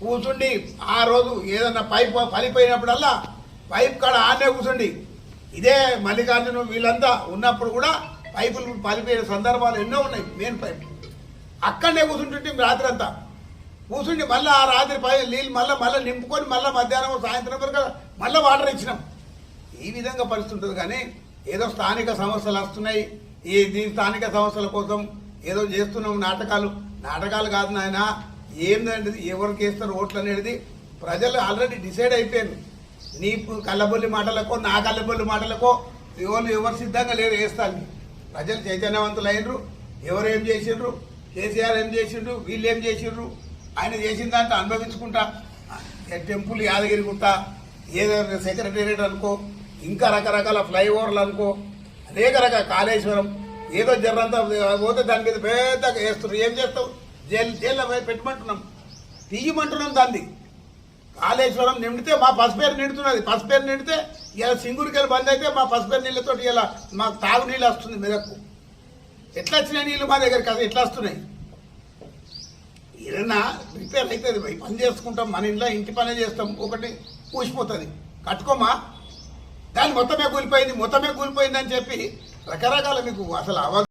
కూర్చుండి ఆ రోజు ఏదన్నా పైప్ పలిపోయినప్పుడల్లా పైప్ కాడ ఆనే కూర్చుండి. ఇదే మల్లికార్జున వీళ్ళంతా ఉన్నప్పుడు కూడా పైపులు పలిపోయిన సందర్భాలు ఎన్నో ఉన్నాయి మెయిన్ పైప్ అక్కడనే కూర్చుంటుంటే రాత్రి అంతా కూర్చుండి మళ్ళీ ఆ రాత్రి పై నీళ్ళు మళ్ళీ మళ్ళీ నింపుకొని మళ్ళీ మధ్యాహ్నం సాయంత్రం వరకు మళ్ళీ వాటర్ ఇచ్చినాం. ఈ విధంగా పరిస్థితి ఉంటుంది కానీ ఏదో స్థానిక సమస్యలు వస్తున్నాయి. ఈ దీని స్థానిక సమస్యల కోసం ఏదో చేస్తున్నాం నాటకాలు. నాటకాలు కాదు నాయన ఏందంటే ఎవరికి వేస్తారు ఓట్లు అనేది ప్రజలు ఆల్రెడీ డిసైడ్ అయిపోయింది. నీ కళ్ళబొల్లి మాటలకో నా కళ్ళబొల్లి మాటలకో ఎవరు ఎవరు సిద్ధంగా లేరు వేస్తాను ప్రజలు చైతన్యవంతులు అయినరు ఎవరు ఏం చేసిండ్రు? కేసీఆర్ ఏం చేసిండ్రు? వీళ్ళు ఏం చేసిండ్రు? ఆయన చేసిన దాంట్లో అనుభవించుకుంటా టెంపుల్ యాదగిరి గుట్ట ఏదైనా సెక్రటేరియట్ అనుకో ఇంకా రకరకాల ఫ్లైఓవర్లు అనుకో అనేక రకాల కాళేశ్వరం ఏదో జర్రంతా పోతే దాని మీద పెద్దగా వేస్తున్నారు ఏం చేస్తావు? జైలు జైల్లో పోయి పెట్టమంటున్నాం. తీయమంటున్నాం దాన్ని. కాళేశ్వరం నిండితే మా పసుపేరు నిండుతున్నది. పసుపేరు నిండితే ఇలా సింగురికెళ్ళి బంద్ అయితే మా పసుపేరు నీళ్ళతో ఇలా మాకు తాగునీళ్ళు వస్తుంది మెదక్కు. ఎట్లా వచ్చినాయి నీళ్ళు మా దగ్గర కదా ఎట్లా వస్తున్నాయి ఏదన్నా రిపేర్ అవుతుంది పని చేసుకుంటాం. మన ఇంట్లో ఇంటి పనే చేస్తాం. ఒకటి కూసిపోతుంది. కట్టుకోమా? దాన్ని మొత్తమే కూలిపోయింది. మొత్తమే కూలిపోయింది అని చెప్పి రకరకాల మీకు అసలు అవ